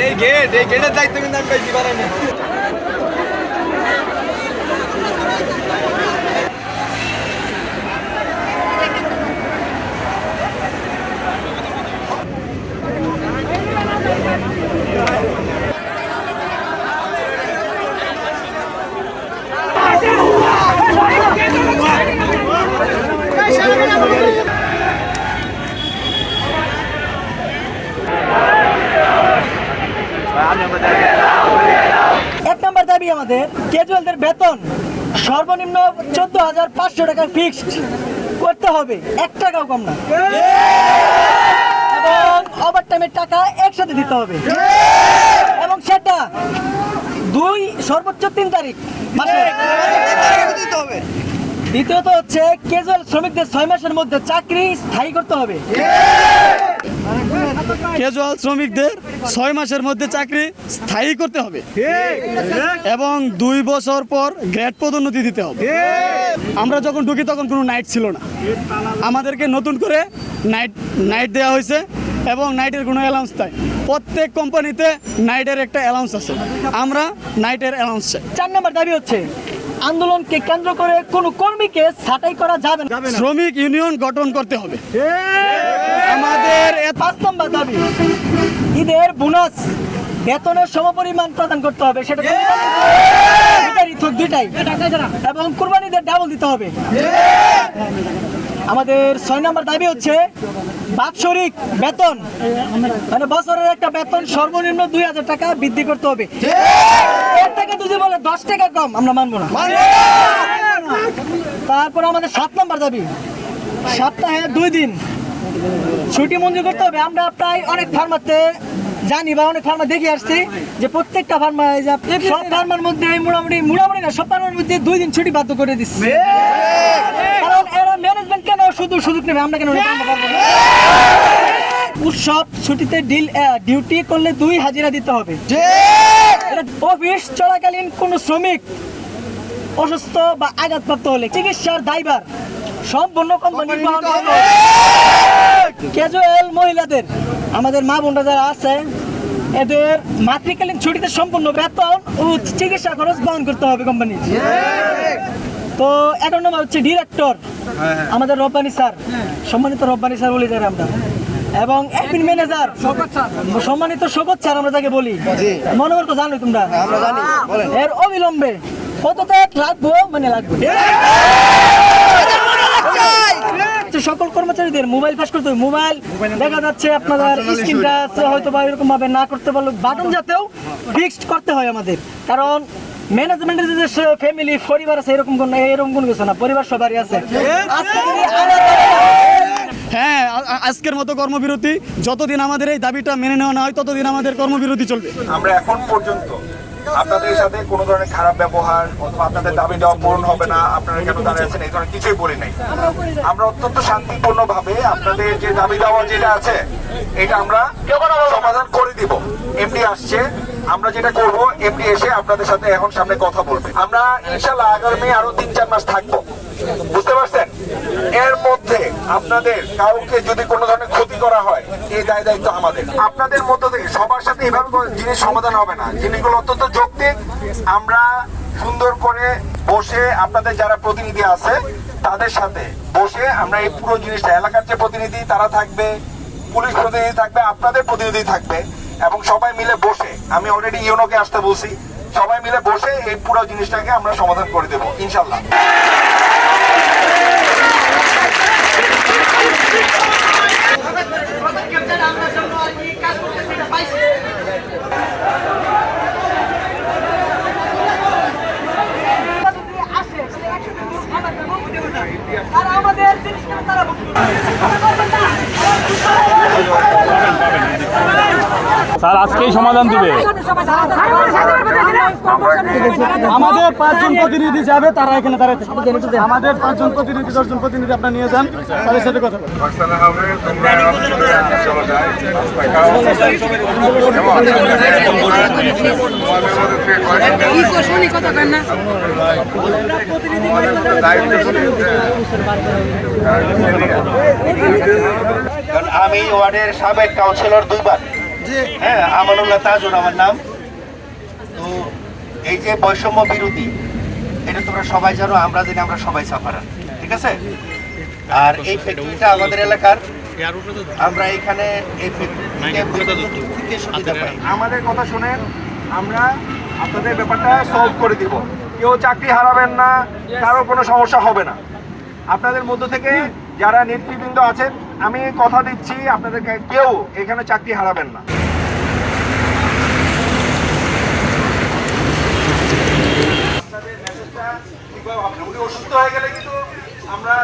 এই গেট এই গেটের দায়িত্ব কিন্তু আমি বেশি এক নম্বর দাবি আমাদের ক্যাজুয়ালদের বেতন সর্বনিম্ন চোদ্দ হাজার পাঁচশো টাকা ফিক্সড করতে হবে। এক টাকাও কম না। এবং ওভার টাইমের টাকা একসাথে দিতে হবে। এবং সেটা দুই সর্বোচ্চ তিন তারিখ দ্বিতীয়ত হচ্ছে ক্যাজুয়াল শ্রমিকদের ছয় মাসের মধ্যে চাকরি স্থায়ী করতে হবে। ক্যাজুয়াল শ্রমিকদের ছয় মাসের মধ্যে চাকরি স্থায়ী করতে হবে। এবং দুই বছর পর গ্রেড পদোন্নতি দিতে হবে। আমরা যখন ঢুকি তখন কোনো নাইট ছিল না। আমাদেরকে নতুন করে নাইট নাইট দেওয়া হয়েছে এবং নাইটের কোনো অ্যালাউন্স তাই প্রত্যেক কোম্পানিতে নাইটের একটা অ্যালাউন্স আছে। আমরা নাইটের অ্যালাউন্স চাই। চার নম্বর দাবি হচ্ছে আন্দোলনকে কেন্দ্র করে কোনো কর্মীকে ছাঁটাই করা যাবে না। শ্রমিক ইউনিয়ন গঠন করতে হবে। আমাদের পাঁচ নম্বর দাবি। ঈদের বোনাস বেতনের সমপরিমাণ প্রদান করতে হবে সেটা দুইটাই। এবং কুরবানিদের ডাবল দিতে হবে। আমাদের ছয় নম্বর দাবি হচ্ছে বাৎসরিক বেতন মানে বছরের একটা বেতন সর্বনিম্ন দুই হাজার টাকা বৃদ্ধি করতে হবে। এর থেকে যদি বলে দশ টাকা কম আমরা মানবো না। তারপর আমাদের সাত নম্বর দাবি সপ্তাহে দুই দিন। ছুটি মঞ্জুর করতে হবে। আমরা প্রায় অনেক ফার্মাতে জানি বা অনেক ফার্মা দেখে আসছি যে প্রত্যেকটা ফার্মা সব ফার্মার মধ্যে মোটামুটি মোটামুটি না সব ফার্মার মধ্যে দুই দিন ছুটি বাধ্য করে দিচ্ছে। কারণ এরা ম্যানেজমেন্ট কেন শুধু সুযোগ নেবে? আমরা কেন পারব উৎসব ছুটিতে ডিল ডিউটি করলে দুই হাজিরা দিতে হবে। অফিস চলাকালীন কোন শ্রমিক অসুস্থ বা আঘাতপ্রাপ্ত হলে চিকিৎসার সম্পূর্ণ কোম্পানি বহন করবে ক্যাজুয়াল মহিলাদের আমাদের মা বোনরা যারা আছে এদের মাতৃকালীন ছুটিতে সম্পূর্ণ বেতন ও চিকিৎসা খরচ বহন করতে হবে কোম্পানি তো এগারো নম্বর হচ্ছে ডিরেক্টর আমাদের রব্বানি স্যার সম্মানিত রব্বানি স্যার বলি যারা আমরা। এবং অ্যাডমিন ম্যানেজার সম্মানিত শোকত স্যার আমরা যাকে বলি। মনে তো জানো তোমরা এর অবিলম্বে কতটা লাগবো? মানে লাগবে। হচ্ছে সকল কর্মচারীদের মোবাইল ফাঁস করতে হবে। মোবাইল দেখা যাচ্ছে আপনাদের স্ক্রিনটা হয়তো বা এরকম ভাবে না করতে পারল বাটন যাতেও ফিক্সড করতে হয় আমাদের। কারণ ম্যানেজমেন্টের যে ফ্যামিলি পরিবার আছে এরকম কোন এরকম কোনো কিছু না। পরিবার সবারই আছে। হ্যাঁ আজকের মতো কর্মবিরতি যতদিন আমাদের এই দাবিটা মেনে নেওয়া না হয় ততদিন আমাদের কর্মবিরতি চলবে। আমরা এখন পর্যন্ত আপনাদের সাথে কোনো ধরনের খারাপ ব্যবহার অথবা আপনাদের দাবি দেওয়া পূরণ হবে না, আপনারা কেন দাঁড়িয়ে আছেন, এই ধরনের কিছুই বলি নাই। আমরা অত্যন্ত শান্তিপূর্ণ ভাবে আপনাদের যে দাবি দেওয়া যেটা আছে, এটা আমরা সমাধান করে দিব। এমডি আসছে, আমরা যেটা করব এমডি এসে আপনাদের সাথে এখন সামনে কথা বলবে। আমরা ইনশাল্লাহ আগামী আরও তিন চার মাস থাকব। বুঝতে পারছেন? এর মধ্যে আপনাদের কাউকে যদি কোনো ধরনের ক্ষতি করা হয়, এই দায় দায়িত্ব আমাদের। আপনাদের মধ্য থেকে সবার সাথে এভাবে জিনিস সমাধান হবে না। জিনিসগুলো অত্যন্ত যৌক্তিক। আমরা সুন্দর করে বসে আপনাদের যারা প্রতিনিধি আছে, তাদের সাথে বসে আমরা এই পুরো জিনিসটা, এলাকার যে প্রতিনিধি, তারা থাকবে, পুলিশ প্রতিনিধি থাকবে, আপনাদের প্রতিনিধি থাকবে, এবং সবাই মিলে বসে, আমি অলরেডি ইউনোকে আসতে বলছি, সবাই মিলে বসে এই পুরো জিনিসটাকে আমরা সমাধান করে দেবো ইনশাল্লাহ કેમ છે રામદાસ স্যার, আজকেই সমাধান দিবে। আমাদের পাঁচজন প্রতিনিধি যাবে, তারা এখানে দাঁড়াতে আমাদের পাঁচজন প্রতিনিধি, দশজন প্রতিনিধি আপনার নিয়ে যান, তাদের সাথে কথা আমি ওয়ার্ডের সাবেক কাউন্সিলর দুইবার। হ্যাঁ আমার নাম। তো এই যে বৈষম্য বিরোধী, এটা তোমরা সবাই জানো, আমরা আমরা সবাই ঠিক আছে? আর আমাদের এলাকার আমাদের কথা শুনেন, আমরা আপনাদের ব্যাপারটা করে দিব। কেউ চাকরি হারাবেন না, কারও কোনো সমস্যা হবে না। আপনাদের মধ্য থেকে যারা নেতৃবৃন্দ আছেন, আমি কথা দিচ্ছি, আপনাদেরকে কেউ এখানে চাকরি হারাবেন না। অসুস্থ হয়ে গেলে কিন্তু আমরা